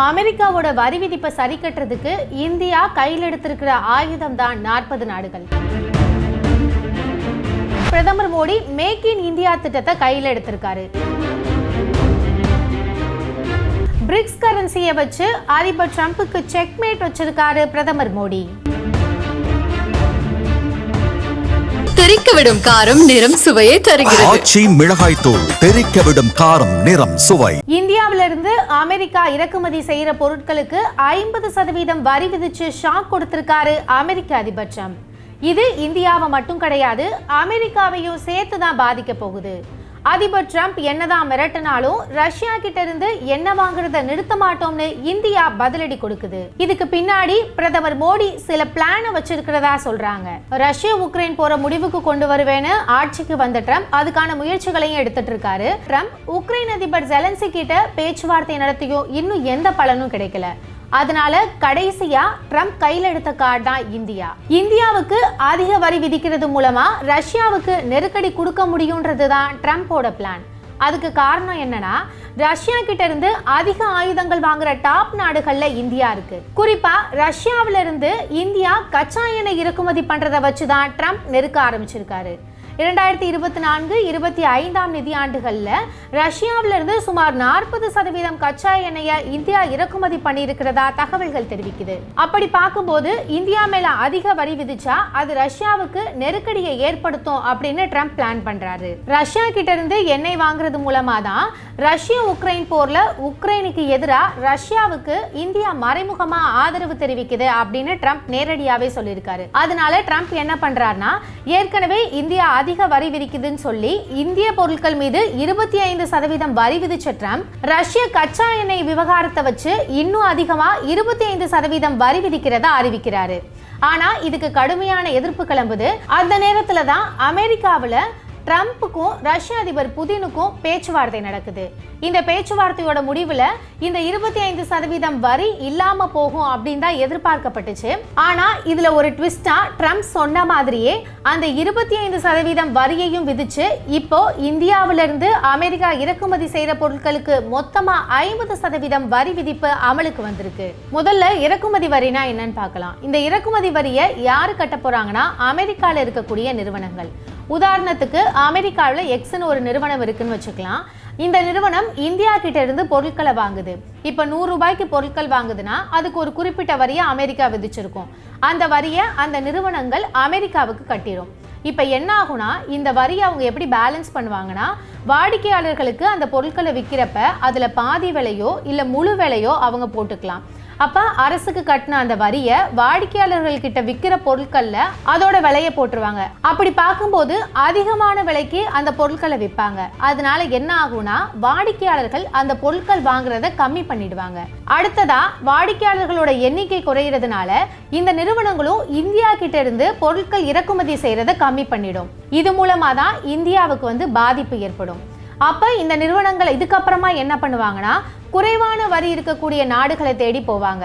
அமெரிக்காவோட வரி விதிப்பை சரி கட்டுறதுக்கு இந்தியா கையில் எடுத்திருக்கிற ஆயுதம் தான் நாற்பது நாடுகள். பிரதமர் மோடி மேக் இன் இந்தியா திட்டத்தை கையில் எடுத்திருக்காரு. பிரிக்ஸ் கரன்சியை வச்சு அதிபர் ட்ரம்புக்கு செக்மேட் வச்சிருக்காரு பிரதமர் மோடி. தெறிக்க விடும் காரம் நிறம் சுவையை தருகிறது. ஆச்சி மிளகாய் தூள் தெறிக்க விடும் காரம் நிறம் சுவை. இந்தியாவிலிருந்து அமெரிக்கா இறக்குமதி செய்யற பொருட்களுக்கு ஐம்பது சதவீதம் வரி விதிச்சு ஷாக் கொடுத்திருக்காரு அமெரிக்க அதிபர் ட்ரம்ப். இது இந்தியாவை மட்டும் கிடையாது அமெரிக்காவையும் சேர்த்து தான் பாதிக்க போகுது. அதிபர் ட்ரம்ப் என்னதான் மிரட்டினாலும் ரஷ்யா கிட்ட இருந்து என்ன வாங்குறத நிறுத்த மாட்டோம்னு இந்தியா பதிலடி கொடுக்குது. இதுக்கு பின்னாடி பிரதமர் மோடி சில பிளான வச்சிருக்கிறதா சொல்றாங்க. ரஷ்யா உக்ரைன் போற முடிவுக்கு கொண்டு வருவேன்னு ஆட்சிக்கு வந்த ட்ரம்ப் அதுக்கான முயற்சிகளையும் எடுத்துட்டு இருக்காரு. ட்ரம்ப் உக்ரைன் அதிபர் ஜெலன்சி கிட்ட பேச்சுவார்த்தை நடத்தியும் இன்னும் எந்த பலனும் கிடைக்கல. அதனால கடைசியா ட்ரம்ப் கையில் எடுத்த கார்டு தான் இந்தியா. இந்தியாவுக்கு அதிக வரி விதிக்கிறது மூலமா ரஷ்யாவுக்கு நெருக்கடி கொடுக்க முடியுன்றது தான் ட்ரம்ப்போட பிளான் அதுக்கு காரணம் என்னன்னா ரஷ்யா கிட்ட இருந்து அதிக ஆயுதங்கள் வாங்குற டாப் நாடுகள்ல இந்தியா இருக்கு. குறிப்பா ரஷ்யாவில இருந்து இந்தியா கச்சா எண்ணெய் இறக்குமதி பண்றதை வச்சு தான் ட்ரம்ப் நெருக்க ஆரம்பிச்சிருக்காரு. இரண்டாயிரத்தி இருபத்தி நான்கு இருபத்தி ஐந்தாம் நிதியாண்டுகளில் ரஷ்யாவிலிருந்து சுமார் நாற்பது சதவீதம் கச்சா எண்ணெயை இந்தியா இறக்குமதி பண்ணியிருக்கிறதா தகவல்கள் தெரிவிக்குது. அப்படி பார்க்கும்போது இந்தியா மேல அதிக வரி விதிச்சா அது ரஷ்யாவுக்கு நெருக்கடியை ஏற்படுத்தும் அப்படின்னு ட்ரம்ப் பிளான் பண்றாரு. ரஷ்யா கிட்ட இருந்து எண்ணெய் வாங்குறது மூலமா தான் ரஷ்யா உக்ரைன் போர்ல உக்ரைனுக்கு எதிராக ரஷ்யாவுக்கு இந்தியா மறைமுகமா ஆதரவு தெரிவிக்குது அப்படின்னு ட்ரம்ப் நேரடியாவே சொல்லியிருக்காரு. அதனால ட்ரம்ப் என்ன பண்றாருன்னா ஏற்கனவே இந்தியா அதிக அதிக வரி விதிக்குதுன்னு சொல்லி இந்திய பொருட்கள் மீது இருபத்தி ஐந்து சதவீதம் வரி விதிச்ச ட்ரம்ப் ரஷ்ய கச்சா எண்ணெய் விவகாரத்தை வச்சு இன்னும் அதிகமா இருபத்தி ஐந்து சதவீதம் வரி விதிக்கிறதா அறிவிக்கிறாரு. ஆனா இதுக்கு கடுமையான எதிர்ப்பு கிளம்புது. அந்த நேரத்துல தான் அமெரிக்காவில் ட்ரம்ப்புக்கும் ரஷ்ய அதிபர் புதினுக்கும் பேச்சுவார்த்தை நடக்குது. இந்த பேச்சுவார்த்தையோட முடிவுல இந்த இருபத்தி ஐந்து சதவீதம் வரி இல்லாம போகும் அப்படின்னு தான் எதிர்பார்க்கப்பட்டுச்சு. ஆனா இதுல ஒரு ட்விஸ்டா ட்ரம்ப் சொன்ன மாதிரியே அந்த இருபத்தி ஐந்து சதவீதம் வரியையும் விதிச்சு இப்போ இந்தியாவிலிருந்து அமெரிக்கா இறக்குமதி செய்யற பொருட்களுக்கு மொத்தமா ஐம்பது சதவீதம் வரி விதிப்பு அமலுக்கு வந்திருக்கு. முதல்ல இறக்குமதி வரினா என்னன்னு பார்க்கலாம். இந்த இறக்குமதி வரியை யாரு கட்ட போறாங்கன்னா அமெரிக்கால இருக்கக்கூடிய நிறுவனங்கள். உதாரணத்துக்கு அமெரிக்காவில் எக்ஸ்னு ஒரு நிறுவனம் இருக்குன்னு வச்சுக்கலாம். இந்த நிறுவனம் இந்தியா கிட்ட இருந்து பொருட்களை வாங்குது. இப்போ நூறு ரூபாய்க்கு பொருட்கள் வாங்குதுன்னா அதுக்கு ஒரு குறிப்பிட்ட வரியை அமெரிக்கா விதிச்சிருக்கும். அந்த வரியை அந்த நிறுவனங்கள் அமெரிக்காவுக்கு கட்டிடும் இப்போ என்ன ஆகும்னா இந்த வரியை அவங்க எப்படி பேலன்ஸ் பண்ணுவாங்கன்னா வாடிக்கையாளர்களுக்கு அந்த பொருட்களை விற்கிறப்ப அதில் பாதி விலையோ இல்லை முழு விலையோ அவங்க போட்டுக்கலாம். அப்போ அரசுக்கு கட்டின அந்த வரியை வாடிக்கையாளர்கள் கிட்ட விற்கிற பொருட்களில் அதோட விலையை போட்டுருவாங்க. அப்படி பார்க்கும்போது அதிகமான விலைக்கு அந்த பொருட்களை விற்பாங்க. அதனால என்ன ஆகும்னா வாடிக்கையாளர்கள் அந்த பொருட்கள் வாங்குறத கம்மி பண்ணிடுவாங்க. அடுத்ததா வாடிக்கையாளர்களோட எண்ணிக்கை குறையிறதுனால இந்த நிறுவனங்களும் இந்தியா கிட்ட இருந்து பொருட்கள் இறக்குமதி செய்யறத கம்மி பண்ணிடும். இது மூலமா தான் இந்தியாவுக்கு வந்து பாதிப்பு ஏற்படும். அப்ப இந்த நிறுவனங்கள் இதுக்கப்புறமா என்ன பண்ணுவாங்கன்னா குறைவான வரி இருக்கக்கூடிய நாடுகளை தேடி போவாங்க.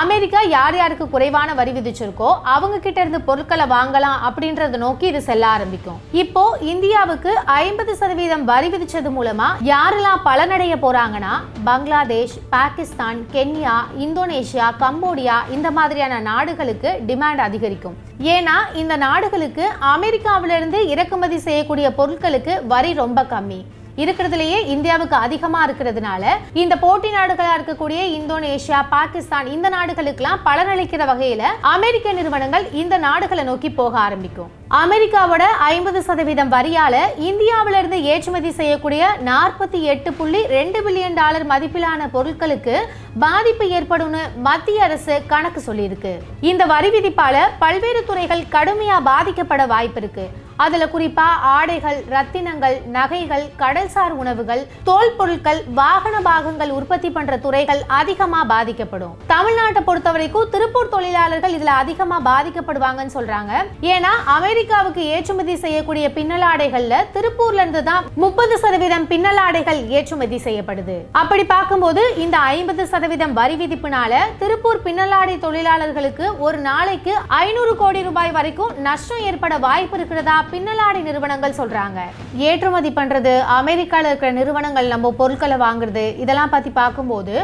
அமெரிக்கா யார் யாருக்கு குறைவான வரி விதிச்சிருக்கோ அவங்க கிட்ட இருந்து பொருட்களை வாங்கலாம் அப்படின்றத நோக்கி இது செல்ல ஆரம்பிக்கும். இப்போ இந்தியாவுக்கு ஐம்பது சதவீதம் வரி விதிச்சது மூலமா யாரெல்லாம் பலனடைய போறாங்கன்னா Bangladesh Pakistan Kenya Indonesia Cambodia இந்த மாதிரியான நாடுகளுக்கு டிமாண்ட் அதிகரிக்கும். ஏன்னா இந்த நாடுகளுக்கு அமெரிக்காவிலிருந்து இறக்குமதி செய்யக்கூடிய பொருட்களுக்கு வரி ரொம்ப கம்மி. இருக்கிறதுலயே இந்தியாவுக்கு அதிகமா இருக்கிறதுனால இந்த போட்டி நாடுகளா இருக்கக்கூடிய இந்தோனேஷியா பாகிஸ்தான் இந்த நாடுகளுக்கெல்லாம் பலனளிக்கிற வகையில அமெரிக்க நிறுவனங்கள் இந்த நாடுகளை நோக்கி போக ஆரம்பிக்கும். அமெரிக்காவோட ஐம்பது சதவீதம் வரியால இந்தியாவில இருந்து ஏற்றுமதி செய்யக்கூடிய நாற்பத்தி எட்டு புள்ளி ரெண்டு பில்லியன் டாலர் மதிப்பிலான பொருட்களுக்கு பாதிப்பு ஏற்படும்னு மத்திய அரசு கணக்கு சொல்லியிருக்கு. இந்த வரி விதிப்பால பல்வேறு துறைகள் கடுமையா பாதிக்கப்பட வாய்ப்பு இருக்கு. அதுல குறிப்பா ஆடைகள் ரத்தினங்கள் நகைகள் கடல்சார் உணவுகள் தோல் பொருட்கள் வாகன பாகங்கள் உற்பத்தி பண்ற துறைகள் அதிகமா பாதிக்கப்படும். தமிழ்நாட்டை பொறுத்த வரைக்கும் திருப்பூர் தொழிலாளர்கள் இதுல அதிகமா பாதிக்கப்படுவாங்கன்னு சொல்றாங்க. ஏன்னா அமெரிக்காவுக்கு ஏற்றுமதி செய்யக்கூடிய பின்னலாடைகள்ல திருப்பூர்ல இருந்து தான் முப்பது சதவீதம் பின்னலாடைகள் ஏற்றுமதி செய்யப்படுது. அப்படி பார்க்கும்போது இந்த ஐம்பது சதவீதம் வரி விதிப்புனால திருப்பூர் பின்னலாடை தொழிலாளர்களுக்கு ஒரு நாளைக்கு ஐநூறு கோடி ரூபாய் வரைக்கும் நஷ்டம் ஏற்பட வாய்ப்பு இருக்கிறதா பின்னலாடை நிறுவனங்கள் சொல்றாங்க. ஏற்றுமதி பண்றது அமெரிக்காவில் இருக்கிற நிறுவனங்கள் நம்ம பொருட்களை வாங்குறது இதெல்லாம் பத்தி பார்க்கும்போது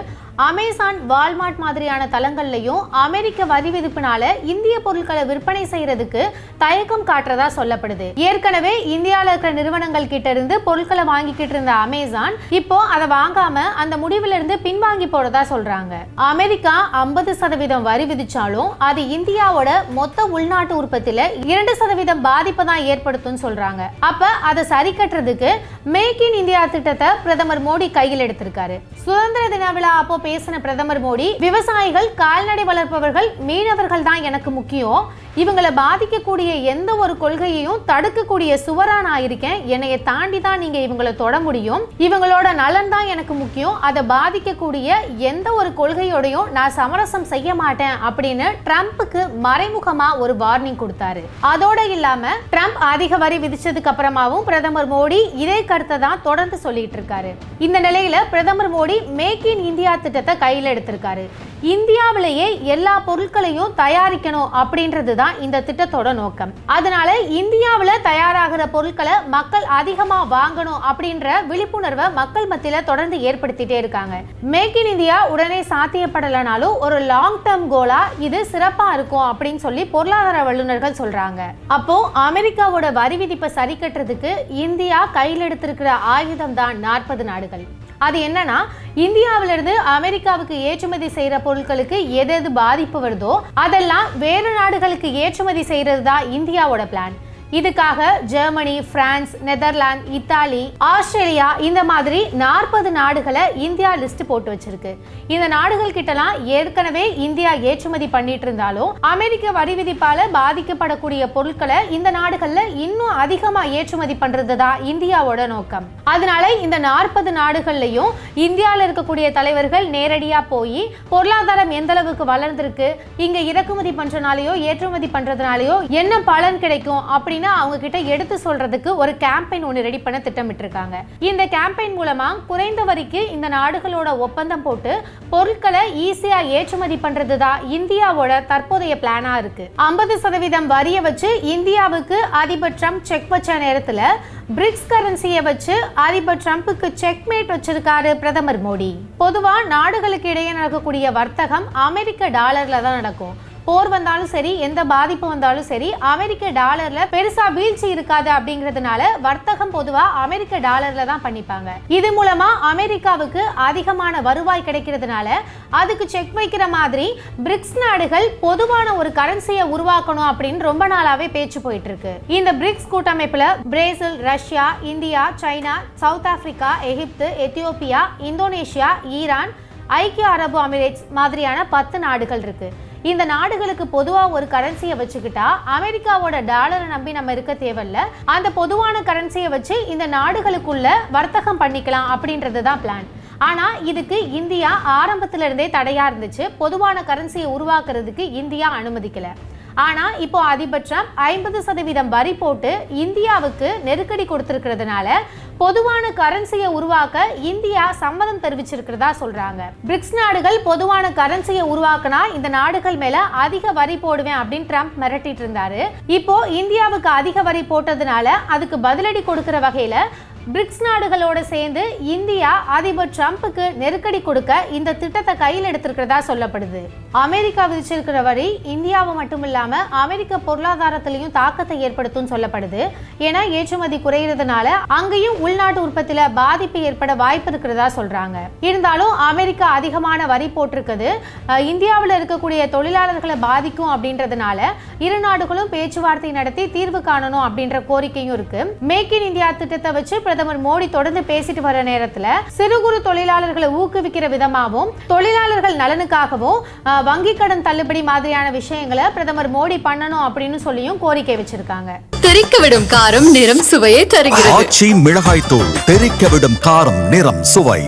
அமேசான் வால்மார்ட் மாதிரியான தளங்கள்லயும் அமெரிக்க வரி விதிப்புனால இந்திய பொருட்களை விற்பனை செய்யறதுக்கு தயக்கம் காட்டுறதா சொல்லப்படுது. ஏற்கனவே இந்தியாவில் இருக்கிற நிறுவனங்கள் கிட்ட இருந்து பொருட்களை வாங்கிக்கிட்டு இருந்த அமேசான் இப்போ அதை வாங்காம அந்த முடிவுல இருந்து பின்வாங்கி போறதா சொல்றாங்க. அமெரிக்கா ஐம்பது சதவீதம் வரி விதிச்சாலும் அது இந்தியாவோட மொத்த உள்நாட்டு உற்பத்தியில இரண்டு சதவீதம் பாதிப்பை தான் ஏற்படுத்தும் சொல்றாங்க. அப்ப அதை சரி கட்டுறதுக்கு மேக் இன் இந்தியா திட்டத்தை பிரதமர் மோடி கையில் எடுத்திருக்காரு. சுதந்திர தின விழா அப்போ பேசின பிரதமர் மோடி விவசாயிகள் கால்நடை வளர்ப்பவர்கள் மீனவர்கள் தான் எனக்கு முக்கியம். இவங்களை பாதிக்கக்கூடிய எந்த ஒரு கொள்கையையும் தடுக்கக்கூடிய சுவரா நான் இருக்கேன் என்னைய தாண்டி தான் நீங்க இவங்களை தொட முடியும். இவங்களோட நலன் தான் எனக்கு முக்கியம். அதை பாதிக்கக்கூடிய எந்த ஒரு கொள்கையோடையும் நான் சமரசம் செய்ய மாட்டேன் அப்படின்னு ட்ரம்ப்புக்கு மறைமுகமா ஒரு வார்னிங் கொடுத்தாரு. அதோட இல்லாம ட்ரம்ப் அதிக வரி விதிச்சதுக்கு அப்புறமாவும் பிரதமர் மோடி இதே கருத்தை தான் தொடர்ந்து சொல்லிட்டு இருக்காரு. இந்த நிலையில பிரதமர் மோடி மேக் இன் இந்தியா திட்டத்தை கையில் எடுத்திருக்காரு. இந்தியாவிலேயே எல்லா பொருட்களையும் தயாரிக்கணும் அப்படின்றது தான் இந்த திட்டத்தோட நோக்கம். அதனால இந்தியாவில் தயாராகிற பொருட்களை மக்கள் அதிகமாக வாங்கணும் அப்படின்ற விழிப்புணர்வை மக்கள் மத்தியில் தொடர்ந்து ஏற்படுத்திட்டே இருக்காங்க. மேக் இன் இந்தியா உடனே சாத்தியப்படலைனாலும் ஒரு லாங் டேர்ம் கோலா இது சிறப்பாக இருக்கும் அப்படின்னு சொல்லி பொருளாதார வல்லுநர்கள் சொல்றாங்க. அப்போ அமெரிக்காவோட வரி விதிப்பை சரி கட்டுறதுக்கு இந்தியா கையில் எடுத்திருக்கிற ஆயுதம் தான் நாற்பது நாடுகள். அது என்னன்னா இந்தியாவிலிருந்து அமெரிக்காவுக்கு ஏற்றுமதி செய்கிற பொருட்களுக்கு எது எது பாதிப்பு வருதோ அதெல்லாம் வேறு நாடுகளுக்கு ஏற்றுமதி செய்கிறது தான் இந்தியாவோட பிளான் இதுக்காக Germany France Netherlands Italy Australia இந்த மாதிரி நாற்பது நாடுகளை இந்தியா லிஸ்ட் போட்டு வச்சிருக்கு. இந்த நாடுகள் கிட்டலாம் ஏற்கனவே இந்தியா ஏற்றுமதி பண்ணிட்டு இருந்தாலும் அமெரிக்க வரி விதிப்பால பாதிக்கப்படக்கூடிய பொருட்களை இந்த நாடுகள்ல இன்னும் அதிகமா ஏற்றுமதி பண்றது தான் இந்தியாவோட நோக்கம். அதனால இந்த நாற்பது நாடுகள்லையும் இந்தியாவில் இருக்கக்கூடிய தலைவர்கள் நேரடியாக போய் பொருளாதாரம் எந்த அளவுக்கு வளர்ந்திருக்கு இங்க இறக்குமதி பண்றதுனாலயோ ஏற்றுமதி பண்றதுனாலயோ என்ன பலன் கிடைக்கும் அப்படின்னு அவங்க கிட்ட எடுத்து சொல்றதுக்கு ஒரு கேம்பெயின் ஒன்று ரெடி பண்ண திட்டமிட்டிருக்காங்க. இந்த கேம்பெயின் மூலமா குறைந்த வரிக்கு இந்த நாடுகளோட ஒப்பந்தம் போட்டு பொருட்களை ஈஸியா ஏற்றுமதி பண்றது தான் இந்தியாவோட தற்போதைய பிளானா இருக்கு. ஐம்பது சதவீதம் வரியை வச்சு இந்தியாவுக்கு அதிபர் ட்ரம்ப் செக் வச்ச நேரத்தில் பிரிக்ஸ் கரன்சியை வச்சு அதிபர் ட்ரம்ப்புக்கு செக்மேட் வச்சிருக்காரு பிரதமர் மோடி. பொதுவாக நாடுகளுக்கு இடையே நடக்கக்கூடிய வர்த்தகம் அமெரிக்க டாலர்ல தான் நடக்கும். போர் வந்தாலும் சரி எந்த பாதிப்பு வந்தாலும் சரி அமெரிக்க டாலர்ல பெருசா வீழ்ச்சி இருக்காது அப்படிங்கிறதுனால வர்த்தகம் பொதுவா அமெரிக்க டாலர்ல தான் பண்ணிப்பாங்க. இது மூலமா அமெரிக்காவுக்கு அதிகமான வருவாய் கிடைக்கிறதுனால அதுக்கு செக் வைக்கிற மாதிரி பிரிக்ஸ் நாடுகள் பொதுவான ஒரு கரன்சியை உருவாக்கணும் அப்படின்னு ரொம்ப நாளாவே பேச்சு போயிட்டு இருக்கு இந்த BRICS கூட்டமைப்புல Brazil Russia India China South Africa Egypt Ethiopia Indonesia Iran ஐக்கிய அரபு அமிரேட்ஸ் மாதிரியான பத்து நாடுகள் இருக்குது இந்த நாடுகளுக்கு பொதுவா ஒரு கரன்சியை வச்சுக்கிட்டா அமெரிக்காவோட டாலரை நம்பி நம்ம இருக்க தேவையில்ல. அந்த பொதுவான கரன்சியை வச்சு இந்த நாடுகளுக்குள்ள வர்த்தகம் பண்ணிக்கலாம் அப்படின்றது தான் பிளான் ஆனால் இதுக்கு இந்தியா ஆரம்பத்திலிருந்தே தடையாக இருந்துச்சு. பொதுவான கரன்சியை உருவாக்குறதுக்கு இந்தியா அனுமதிக்கலை. ஆனால் இப்போ அதிபர் ட்ரம்ப் ஐம்பது சதவீதம் வரி போட்டு இந்தியாவுக்கு நெருக்கடி கொடுத்திருக்கிறதுனால பொதுவான கரன்சியை உருவாக்க இந்தியா சம்மதம் தெரிவிச்சிருக்கிறதா சொல்றாங்க. பிரிக்ஸ் நாடுகள் பொதுவான கரன்சியை உருவாக்கினா இந்த நாடுகள் மேல அதிக வரி போடுவேன் அப்படின்னு ட்ரம்ப் மிரட்டிட்டு இருந்தாரு. இப்போ இந்தியாவுக்கு அதிக வரி போட்டதுனால அதுக்கு பதிலடி கொடுக்கிற வகையில பிரிக்ஸ் நாடுகளோடு சேர்ந்து இந்தியா அதிபர் ட்ரம்ப்புக்கு நெருக்கடி கொடுக்க இந்த திட்டத்தை கையில் எடுத்திருக்கிறதா சொல்லப்படுது. அமெரிக்கா விதிச்சிருக்கிற வரி இந்தியாவை மட்டும் இல்லாம அமெரிக்க பொருளாதாரத்திலையும் தாக்கத்தை ஏற்படுத்தும் சொல்லப்படுது. ஏன்னா ஏற்றுமதி குறையிறதுனால அங்கேயும் உள்நாட்டு உற்பத்தியில பாதிப்பு ஏற்பட வாய்ப்பு இருக்கிறதா சொல்றாங்க. இருந்தாலும் அமெரிக்கா அதிகமான வரி போட்டிருக்குது. இந்தியாவில் இருக்கக்கூடிய தொழிலாளர்களை பாதிக்கும் அப்படின்றதுனால இரு நாடுகளும் பேச்சுவார்த்தை நடத்தி தீர்வு காணணும் அப்படின்ற கோரிக்கையும் இருக்கு. மேக் இன் இந்தியா திட்டத்தை வச்சு பிரதமர் மோடி தொடர்ந்து பேசிட்டு வர நேரத்துல சிறு குறு தொழிலாளர்களை ஊக்குவிக்கிற விதமாகவும் தொழிலாளர்கள் நலனுக்காகவும் வங்கி கடன் தள்ளுபடி மாதிரியான விஷயங்களை பிரதமர் மோடி பண்ணணும் அப்படின்னு சொல்லியும் கோரிக்கை வச்சிருக்காங்க. தெறிக்க விடும் காரம் நிறம் சுவையை தருகிறது. ஆச்சி மிளகாய் தூள் தெறிக்க விடும் காரம் நிறம் சுவை.